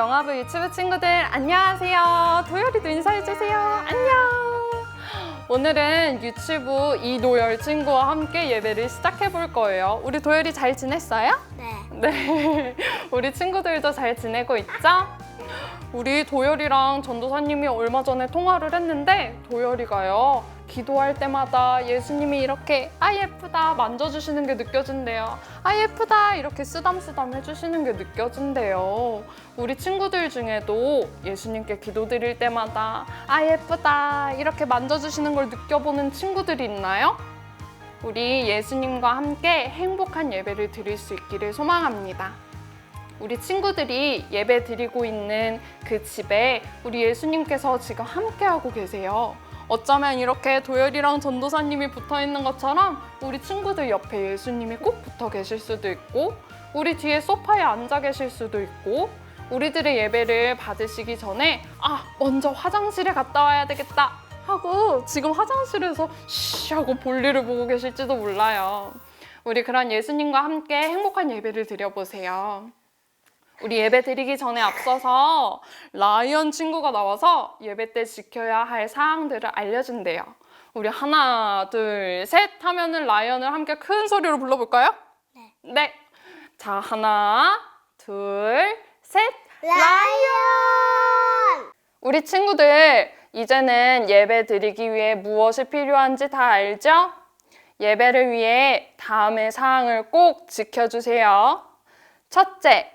영화부 유튜브 친구들 안녕하세요. 도열이도 인사해주세요. 안녕. 오늘은 유튜브 이도열 친구와 함께 예배를 시작해 볼 거예요. 우리 도열이 잘 지냈어요? 네. 네. 우리 친구들도 잘 지내고 있죠? 우리 도열이랑 전도사님이 얼마 전에 통화를 했는데 도열이가요. 기도할 때마다 예수님이 이렇게 아 예쁘다 만져주시는 게 느껴진대요. 아 예쁘다 이렇게 쓰담쓰담 해주시는 게 느껴진대요. 우리 친구들 중에도 예수님께 기도드릴 때마다 아 예쁘다 이렇게 만져주시는 걸 느껴보는 친구들이 있나요? 우리 예수님과 함께 행복한 예배를 드릴 수 있기를 소망합니다. 우리 친구들이 예배 드리고 있는 그 집에 우리 예수님께서 지금 함께하고 계세요. 어쩌면 이렇게 도열이랑 전도사님이 붙어 있는 것처럼 우리 친구들 옆에 예수님이 꼭 붙어 계실 수도 있고, 우리 뒤에 소파에 앉아 계실 수도 있고, 우리들의 예배를 받으시기 전에 아, 먼저 화장실에 갔다 와야 되겠다 하고 지금 화장실에서 쉬 하고 볼일을 보고 계실지도 몰라요. 우리 그런 예수님과 함께 행복한 예배를 드려보세요. 우리 예배 드리기 전에 앞서서 라이언 친구가 나와서 예배 때 지켜야 할 사항들을 알려준대요. 우리 하나, 둘, 셋 하면은 라이언을 함께 큰 소리로 불러볼까요? 네. 네. 자, 하나, 둘, 셋. 라이언! 우리 친구들, 이제는 예배 드리기 위해 무엇이 필요한지 다 알죠? 예배를 위해 다음의 사항을 꼭 지켜주세요. 첫째,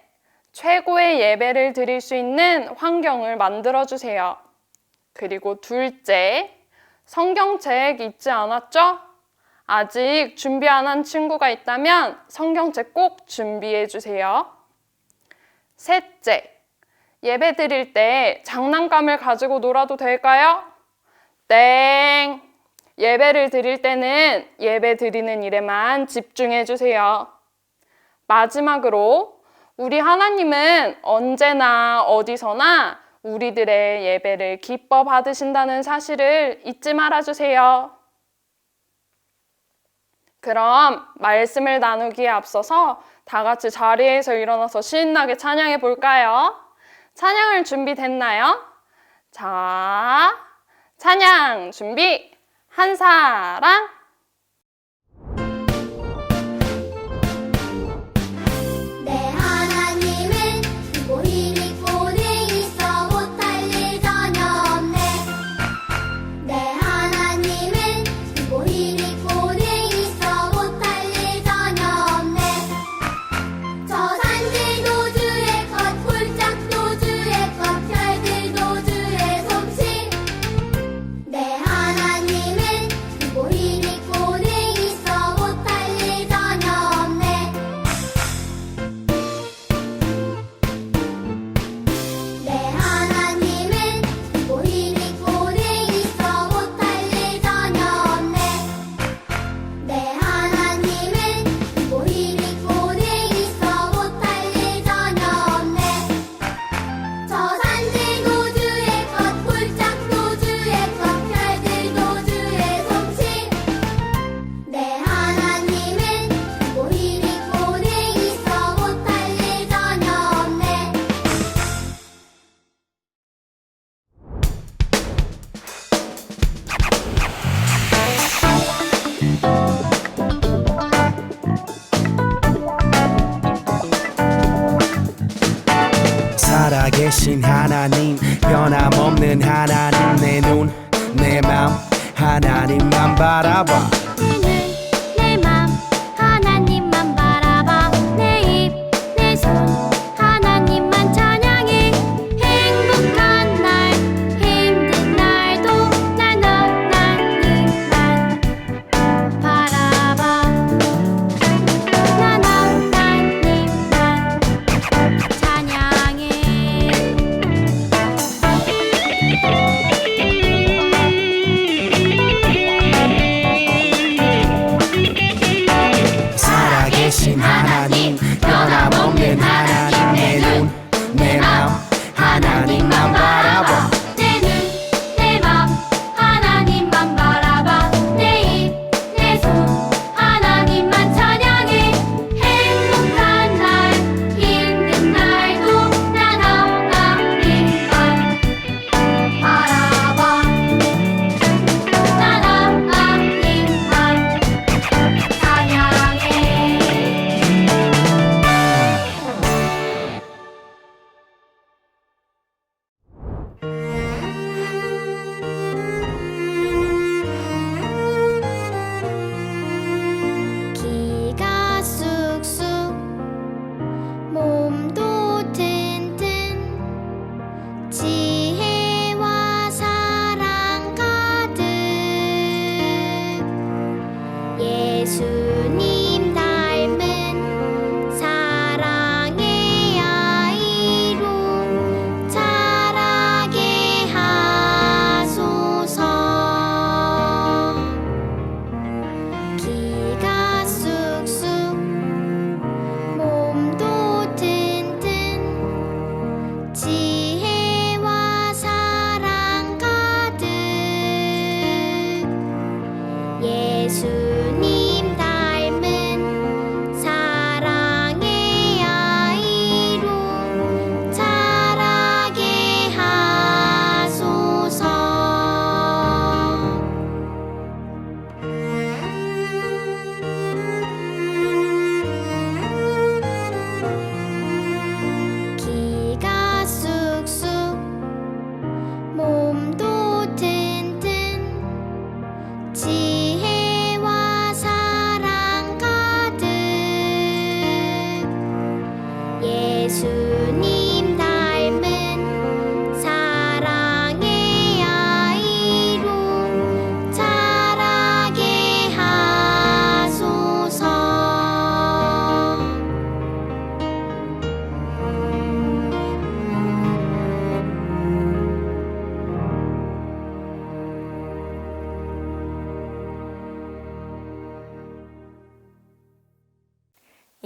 최고의 예배를 드릴 수 있는 환경을 만들어 주세요. 그리고 둘째, 성경 책 잊지 않았죠? 아직 준비 안 한 친구가 있다면 성경책 꼭 준비해 주세요. 셋째, 예배 드릴 때 장난감을 가지고 놀아도 될까요? 땡! 예배를 드릴 때는 예배 드리는 일에만 집중해 주세요. 마지막으로, 우리 하나님은 언제나 어디서나 우리들의 예배를 기뻐 받으신다는 사실을 잊지 말아 주세요. 그럼 말씀을 나누기에 앞서서 다 같이 자리에서 일어나서 신나게 찬양해 볼까요? 찬양을 준비됐나요? 자, 찬양 준비. 한 사랑.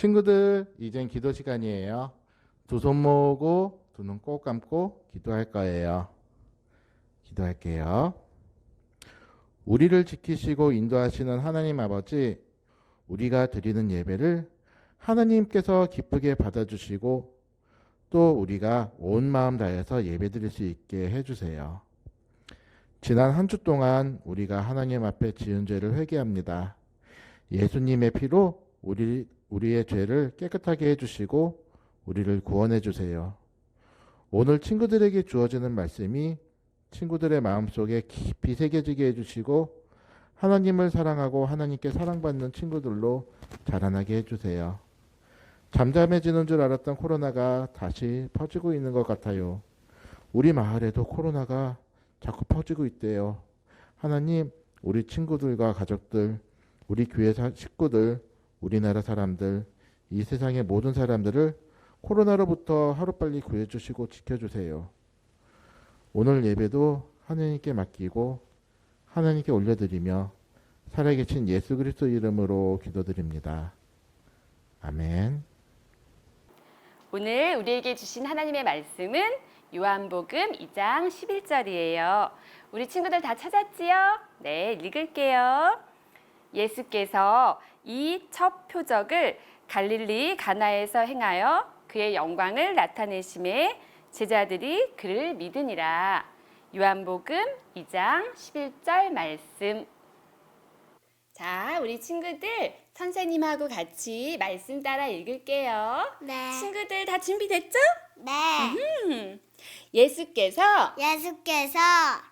친구들, 이젠 기도 시간이에요. 두 손 모으고 두 눈 꼭 감고 기도할 거예요. 기도할게요. 우리를 지키시고 인도하시는 하나님 아버지, 우리가 드리는 예배를 하나님께서 기쁘게 받아주시고 또 우리가 온 마음 다해서 예배 드릴 수 있게 해주세요. 지난 한 주 동안 우리가 하나님 앞에 지은 죄를 회개합니다. 예수님의 피로 우리 우리의 죄를 깨끗하게 해주시고 우리를 구원해 주세요. 오늘 친구들에게 주어지는 말씀이 친구들의 마음속에 깊이 새겨지게 해주시고 하나님을 사랑하고 하나님께 사랑받는 친구들로 자라나게 해주세요. 잠잠해지는 줄 알았던 코로나가 다시 퍼지고 있는 것 같아요. 우리 마을에도 코로나가 자꾸 퍼지고 있대요. 하나님, 우리 친구들과 가족들, 우리 교회 사- 식구들, 우리나라 사람들, 이 세상의 모든 사람들을 코로나로부터 하루빨리 구해주시고 지켜주세요. 오늘 예배도 하나님께 맡기고 하나님께 올려드리며 살아계신 예수 그리스도 이름으로 기도드립니다. 아멘. 오늘 우리에게 주신 하나님의 말씀은 요한복음 2장 11절이에요. 우리 친구들 다 찾았지요? 네, 읽을게요. 예수께서 이 첫 표적을 갈릴리 가나에서 행하여 그의 영광을 나타내심에 제자들이 그를 믿으니라. 요한복음 2장 11절 말씀. 자, 우리 친구들 선생님하고 같이 말씀 따라 읽을게요. 네. 친구들 다 준비됐죠? 네. 음. 예수께서 예수께서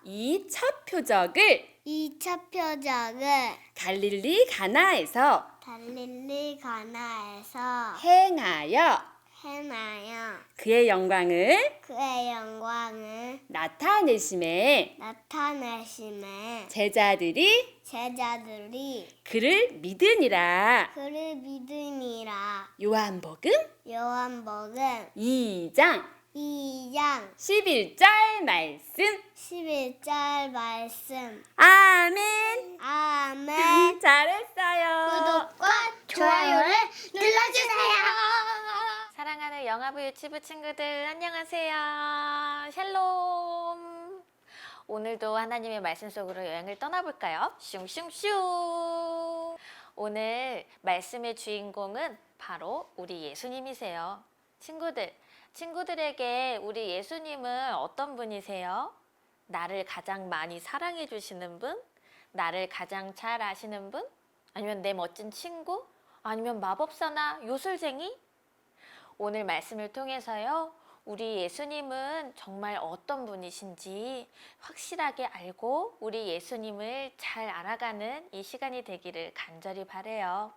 이 첫 표적을 이첫 표적을 갈릴리 가나에서 갈릴리 가나에서 행하여 행하여 그의 영광을 그의 영광을 나타내심에 나타내심에 제자들이 제자들이 그를 믿으니라. 그를 믿으니라. 요한복음 요한복음 2장 2장 11절 말씀. 11절 말씀. 아멘. 아멘. 잘했어요. 구독과 좋아요를 눌러주세요. 사랑하는 영아부 유치부 친구들 안녕하세요. 샬롬. 오늘도 하나님의 말씀 속으로 여행을 떠나볼까요? 슝슝슝. 오늘 말씀의 주인공은 바로 우리 예수님이세요. 친구들, 친구들에게 우리 예수님은 어떤 분이세요? 나를 가장 많이 사랑해 주시는 분? 나를 가장 잘 아시는 분? 아니면 내 멋진 친구? 아니면 마법사나 요술쟁이? 오늘 말씀을 통해서요, 우리 예수님은 정말 어떤 분이신지 확실하게 알고 우리 예수님을 잘 알아가는 이 시간이 되기를 간절히 바래요.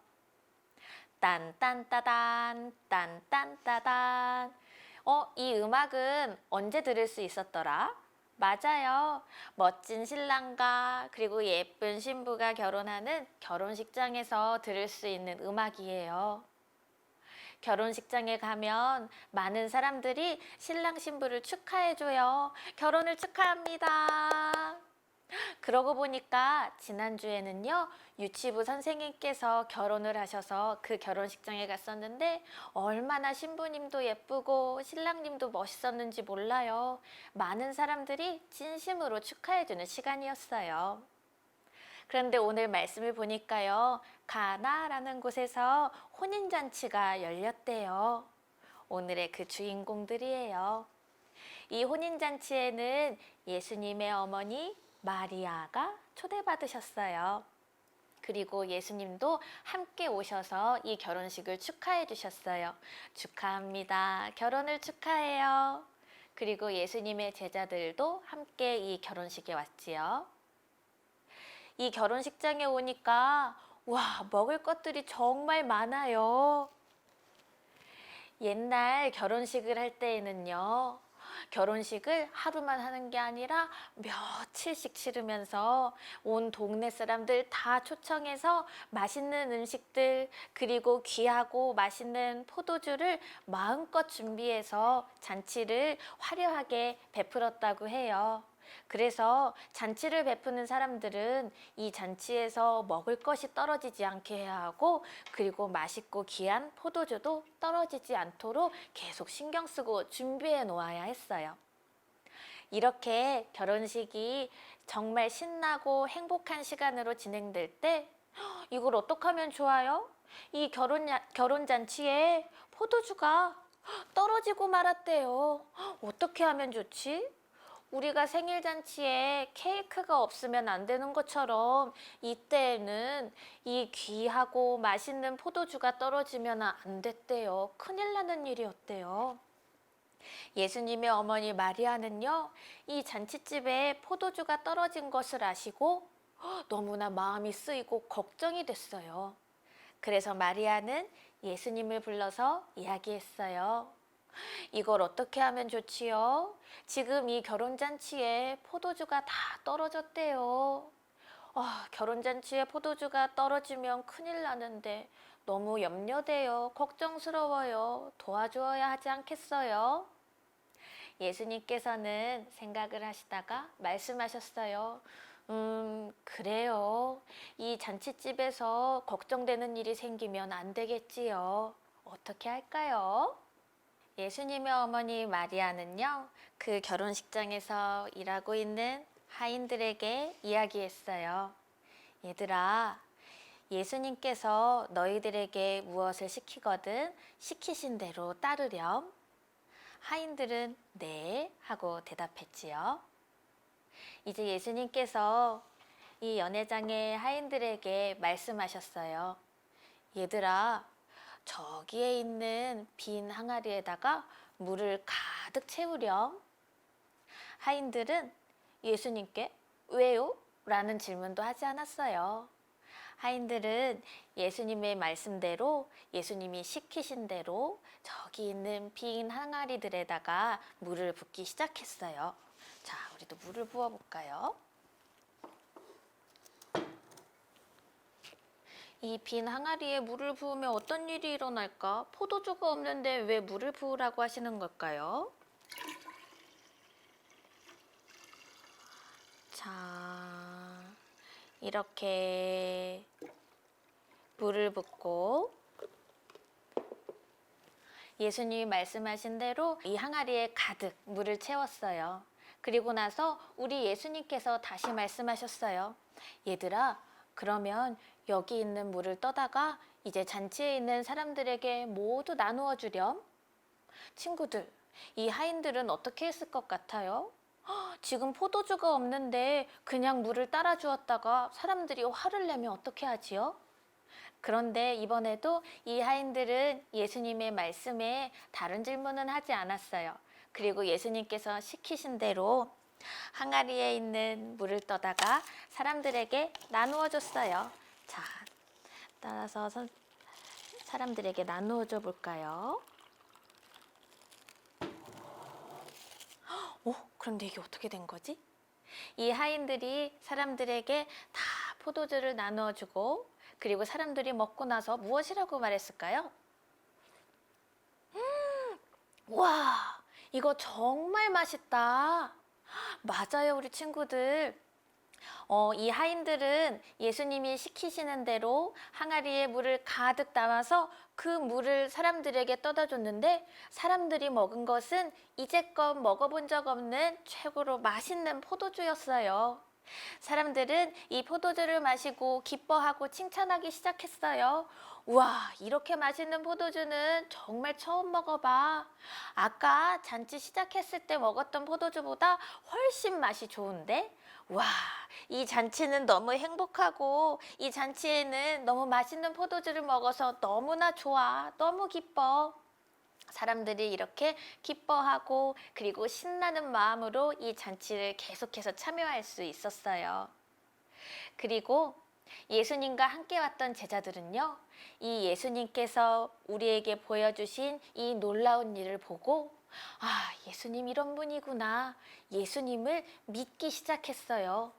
딴딴따단, 딴딴따단. 어, 이 음악은 언제 들을 수 있었더라? 맞아요. 멋진 신랑과 그리고 예쁜 신부가 결혼하는 결혼식장에서 들을 수 있는 음악이에요. 결혼식장에 가면 많은 사람들이 신랑 신부를 축하해줘요. 결혼을 축하합니다. 그러고 보니까 지난주에는요, 유치부 선생님께서 결혼을 하셔서 그 결혼식장에 갔었는데, 얼마나 신부님도 예쁘고 신랑님도 멋있었는지 몰라요. 많은 사람들이 진심으로 축하해주는 시간이었어요. 그런데 오늘 말씀을 보니까요, 가나라는 곳에서 혼인잔치가 열렸대요. 오늘의 그 주인공들이에요. 이 혼인잔치에는 예수님의 어머니 마리아가 초대받으셨어요. 그리고 예수님도 함께 오셔서 이 결혼식을 축하해 주셨어요. 축하합니다. 결혼을 축하해요. 그리고 예수님의 제자들도 함께 이 결혼식에 왔지요. 이 결혼식장에 오니까 와, 먹을 것들이 정말 많아요. 옛날 결혼식을 할 때에는요. 결혼식을 하루만 하는 게 아니라 며칠씩 치르면서 온 동네 사람들 다 초청해서 맛있는 음식들 그리고 귀하고 맛있는 포도주를 마음껏 준비해서 잔치를 화려하게 베풀었다고 해요. 그래서 잔치를 베푸는 사람들은 이 잔치에서 먹을 것이 떨어지지 않게 해야 하고 그리고 맛있고 귀한 포도주도 떨어지지 않도록 계속 신경 쓰고 준비해 놓아야 했어요. 이렇게 결혼식이 정말 신나고 행복한 시간으로 진행될 때 "헉, 이걸 어떻게 하면 좋아요? 이 결혼 결혼 잔치에 포도주가 헉, 떨어지고 말았대요. 헉, 어떻게 하면 좋지? 우리가 생일 잔치에 케이크가 없으면 안 되는 것처럼 이때에는 이 귀하고 맛있는 포도주가 떨어지면 안 됐대요. 큰일 나는 일이었대요. 예수님의 어머니 마리아는요, 이 잔치집에 포도주가 떨어진 것을 아시고 헉, 너무나 마음이 쓰이고 걱정이 됐어요. 그래서 마리아는 예수님을 불러서 이야기했어요. 이걸 어떻게 하면 좋지요? 지금 이 결혼잔치에 포도주가 다 떨어졌대요. 아, 결혼잔치에 포도주가 떨어지면 큰일 나는데 너무 염려돼요. 걱정스러워요. 도와주어야 하지 않겠어요? 예수님께서는 생각을 하시다가 말씀하셨어요. 음, 그래요. 이 잔치집에서 걱정되는 일이 생기면 안 되겠지요. 어떻게 할까요? 예수님의 어머니 마리아는요, 그 결혼식장에서 일하고 있는 하인들에게 이야기했어요. 얘들아, 예수님께서 너희들에게 무엇을 시키거든 시키신 대로 따르렴. 하인들은 네 하고 대답했지요. 이제 예수님께서 이 연회장의 하인들에게 말씀하셨어요. 얘들아, 저기에 있는 빈 항아리에다가 물을 가득 채우렴. 하인들은 예수님께 왜요? 라는 질문도 하지 않았어요. 하인들은 예수님의 말씀대로 예수님이 시키신 대로 저기 있는 빈 항아리들에다가 물을 붓기 시작했어요. 자, 우리도 물을 부어 볼까요? 이 빈 항아리에 물을 부으면 어떤 일이 일어날까? 포도주가 없는데 왜 물을 부으라고 하시는 걸까요? 자, 이렇게 물을 붓고 예수님이 말씀하신 대로 이 항아리에 가득 물을 채웠어요. 그리고 나서 우리 예수님께서 다시 말씀하셨어요. 얘들아, 그러면 여기 있는 물을 떠다가 이제 잔치에 있는 사람들에게 모두 나누어 주렴. 친구들, 이 하인들은 어떻게 했을 것 같아요? 헉, 지금 포도주가 없는데 그냥 물을 따라 주었다가 사람들이 화를 내면 어떻게 하지요? 그런데 이번에도 이 하인들은 예수님의 말씀에 다른 질문은 하지 않았어요. 그리고 예수님께서 시키신 대로 항아리에 있는 물을 떠다가 사람들에게 나누어 줬어요. 자, 따라서 선- 사람들에게 나누어 줘 볼까요? 오, 그런데 이게 어떻게 된 거지? 이 하인들이 사람들에게 다 포도주를 나누어 주고 그리고 사람들이 먹고 나서 무엇이라고 말했을까요? 와, 이거 정말 맛있다. 맞아요, 우리 친구들. 어, 이 하인들은 예수님이 시키시는 대로 항아리에 물을 가득 담아서 그 물을 사람들에게 떠다 줬는데 사람들이 먹은 것은 이제껏 먹어본 적 없는 최고로 맛있는 포도주였어요. 사람들은 이 포도주를 마시고 기뻐하고 칭찬하기 시작했어요. 우와, 이렇게 맛있는 포도주는 정말 처음 먹어봐. 아까 잔치 시작했을 때 먹었던 포도주보다 훨씬 맛이 좋은데? 와, 이 잔치는 너무 행복하고 이 잔치에는 너무 맛있는 포도주를 먹어서 너무나 좋아. 너무 기뻐. 사람들이 이렇게 기뻐하고 그리고 신나는 마음으로 이 잔치를 계속해서 참여할 수 있었어요. 그리고 예수님과 함께 왔던 제자들은요, 이 예수님께서 우리에게 보여주신 이 놀라운 일을 보고, 아, 예수님 이런 분이구나. 예수님을 믿기 시작했어요.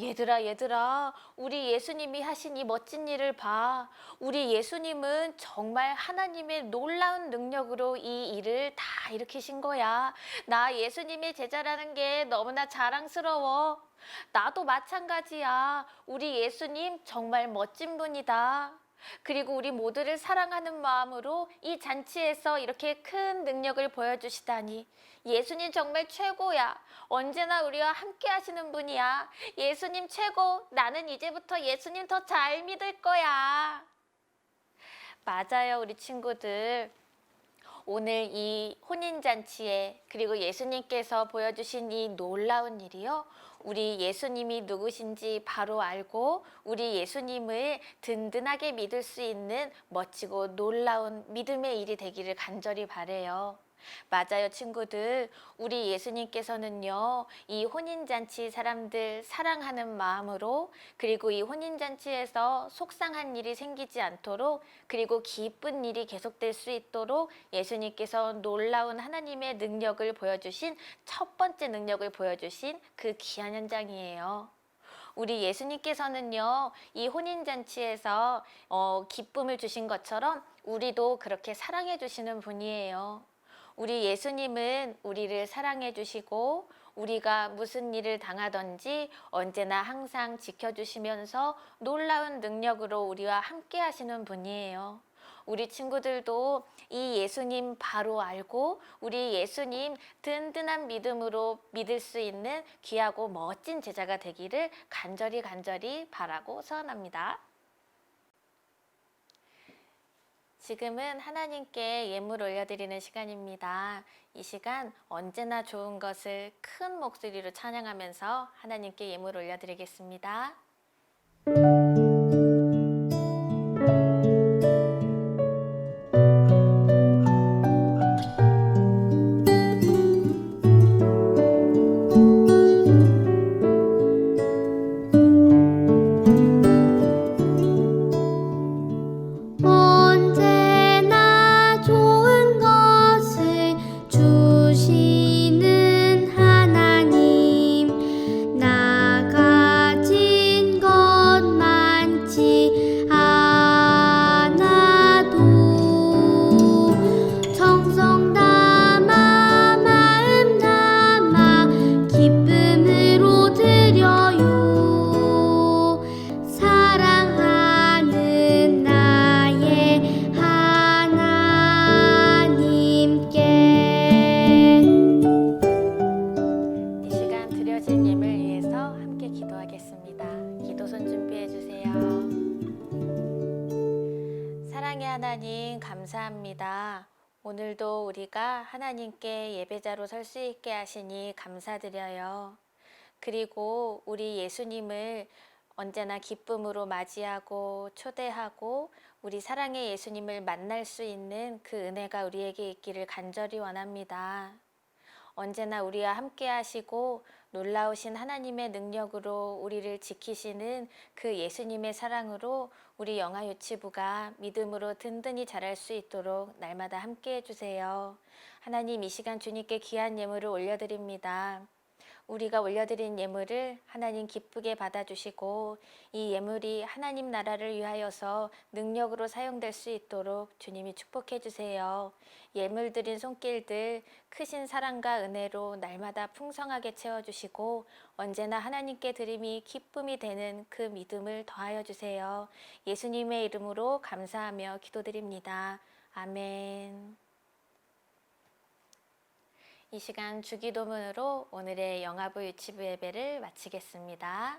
얘들아, 얘들아, 우리 예수님이 하신 이 멋진 일을 봐. 우리 예수님은 정말 하나님의 놀라운 능력으로 이 일을 다 일으키신 거야. 나 예수님의 제자라는 게 너무나 자랑스러워. 나도 마찬가지야. 우리 예수님 정말 멋진 분이다. 그리고 우리 모두를 사랑하는 마음으로 이 잔치에서 이렇게 큰 능력을 보여주시다니. 예수님 정말 최고야. 언제나 우리와 함께 하시는 분이야. 예수님 최고. 나는 이제부터 예수님 더 잘 믿을 거야. 맞아요, 우리 친구들. 오늘 이 혼인잔치에 그리고 예수님께서 보여주신 이 놀라운 일이요. 우리 예수님이 누구신지 바로 알고 우리 예수님을 든든하게 믿을 수 있는 멋지고 놀라운 믿음의 일이 되기를 간절히 바래요. 맞아요, 친구들. 우리 예수님께서는요, 이 혼인잔치 사람들 사랑하는 마음으로, 그리고 이 혼인잔치에서 속상한 일이 생기지 않도록, 그리고 기쁜 일이 계속될 수 있도록 예수님께서 놀라운 하나님의 능력을 보여주신 첫 번째 능력을 보여주신 그 귀한 현장이에요. 우리 예수님께서는요, 이 혼인잔치에서 어, 기쁨을 주신 것처럼 우리도 그렇게 사랑해 주시는 분이에요. 우리 예수님은 우리를 사랑해 주시고 우리가 무슨 일을 당하든지 언제나 항상 지켜주시면서 놀라운 능력으로 우리와 함께 하시는 분이에요. 우리 친구들도 이 예수님 바로 알고 우리 예수님 든든한 믿음으로 믿을 수 있는 귀하고 멋진 제자가 되기를 간절히 간절히 바라고 소원합니다. 지금은 하나님께 예물 올려드리는 시간입니다. 이 시간 언제나 좋은 것을 큰 목소리로 찬양하면서 하나님께 예물 올려드리겠습니다. 준비해 주세요. 사랑의 하나님 감사합니다. 오늘도 우리가 하나님께 예배자로 설 수 있게 하시니 감사드려요. 그리고 우리 예수님을 언제나 기쁨으로 맞이하고 초대하고 우리 사랑의 예수님을 만날 수 있는 그 은혜가 우리에게 있기를 간절히 원합니다. 언제나 우리와 함께 하시고 놀라우신 하나님의 능력으로 우리를 지키시는 그 예수님의 사랑으로 우리 영아 유치부가 믿음으로 든든히 자랄 수 있도록 날마다 함께 해주세요. 하나님 이 시간 주님께 귀한 예물을 올려드립니다. 우리가 올려드린 예물을 하나님 기쁘게 받아주시고 이 예물이 하나님 나라를 위하여서 능력으로 사용될 수 있도록 주님이 축복해 주세요. 예물 드린 손길들 크신 사랑과 은혜로 날마다 풍성하게 채워주시고 언제나 하나님께 드림이 기쁨이 되는 그 믿음을 더하여 주세요. 예수님의 이름으로 감사하며 기도드립니다. 아멘. 이 시간 주기도문으로 오늘의 영화부 유치부 예배를 마치겠습니다.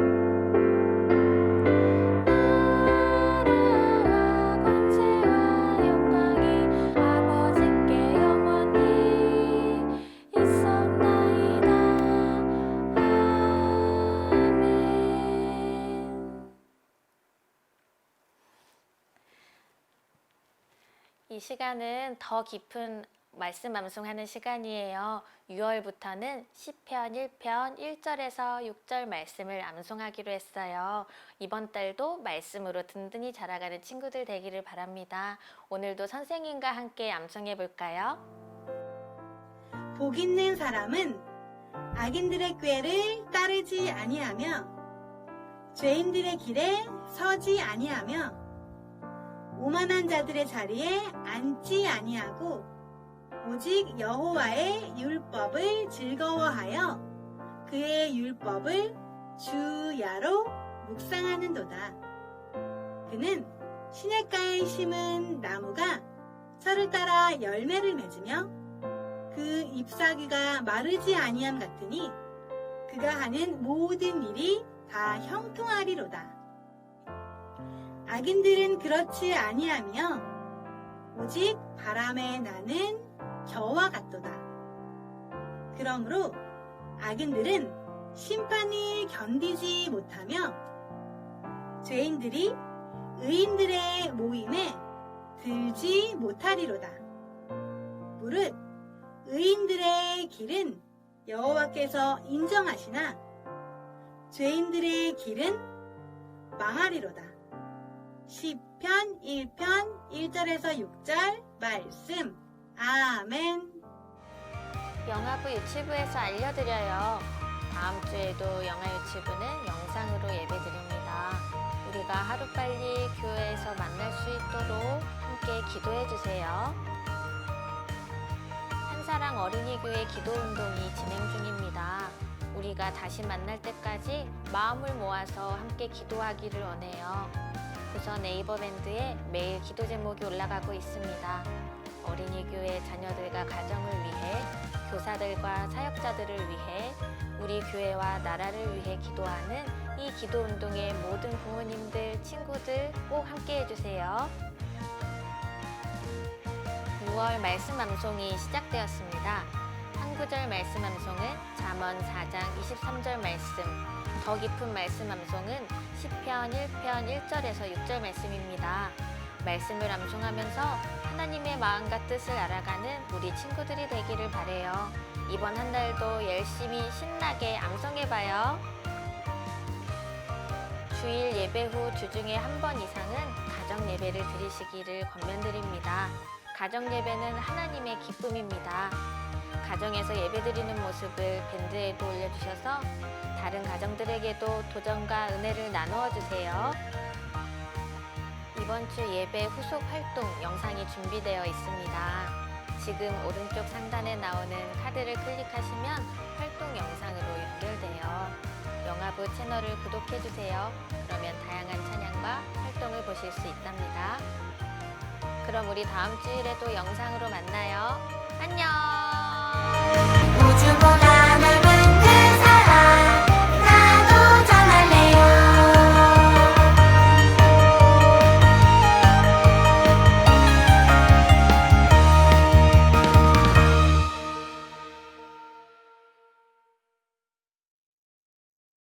이 시간은 더 깊은 말씀 암송하는 시간이에요. 6월부터는 시편 1편 1절에서 6절 말씀을 암송하기로 했어요. 이번 달도 말씀으로 든든히 자라가는 친구들 되기를 바랍니다. 오늘도 선생님과 함께 암송해 볼까요? 복 있는 사람은 악인들의 꾀를 따르지 아니하며 죄인들의 길에 서지 아니하며 오만한 자들의 자리에 앉지 아니하고 오직 여호와의 율법을 즐거워하여 그의 율법을 주야로 묵상하는도다. 그는 시냇가에 심은 나무가 철을 따라 열매를 맺으며 그 잎사귀가 마르지 아니함 같으니 그가 하는 모든 일이 다 형통하리로다. 악인들은 그렇지 아니하며 오직 바람에 나는 겨와 같도다. 그러므로 악인들은 심판을 견디지 못하며 죄인들이 의인들의 모임에 들지 못하리로다. 무릇 의인들의 길은 여호와께서 인정하시나 죄인들의 길은 망하리로다. 시편 1편 1절에서 6절 말씀. 아멘. 영화부 유치부에서 알려드려요. 다음 주에도 영화 유치부는 영상으로 예배드립니다. 우리가 하루빨리 교회에서 만날 수 있도록 함께 기도해 주세요. 한사랑 어린이교회 기도 운동이 진행 중입니다. 우리가 다시 만날 때까지 마음을 모아서 함께 기도하기를 원해요. 우선 네이버 밴드에 매일 기도 제목이 올라가고 있습니다. 어린이 교회 자녀들과 가정을 위해 교사들과 사역자들을 위해 우리 교회와 나라를 위해 기도하는 이 기도 운동의 모든 부모님들, 친구들 꼭 함께 해주세요. 6월 말씀 암송이 시작되었습니다. 한 구절 말씀 암송은 잠언 4장 23절 말씀, 더 깊은 말씀 암송은 시편 1편 1절에서 6절 말씀입니다. 말씀을 암송하면서 하나님의 마음과 뜻을 알아가는 우리 친구들이 되기를 바래요. 이번 한 달도 열심히 신나게 암송해봐요. 주일 예배 후 주중에 한 번 이상은 가정 예배를 드리시기를 권면드립니다. 가정 예배는 하나님의 기쁨입니다. 가정에서 예배 드리는 모습을 밴드에도 올려주셔서 다른 가정들에게도 도전과 은혜를 나누어 주세요. 이번 주 예배 후속 활동 영상이 준비되어 있습니다. 지금 오른쪽 상단에 나오는 카드를 클릭하시면 활동 영상으로 연결돼요. 영화부 채널을 구독해 주세요. 그러면 다양한 찬양과 활동을 보실 수 있답니다. 그럼 우리 다음 주일에도 영상으로 만나요. Bye.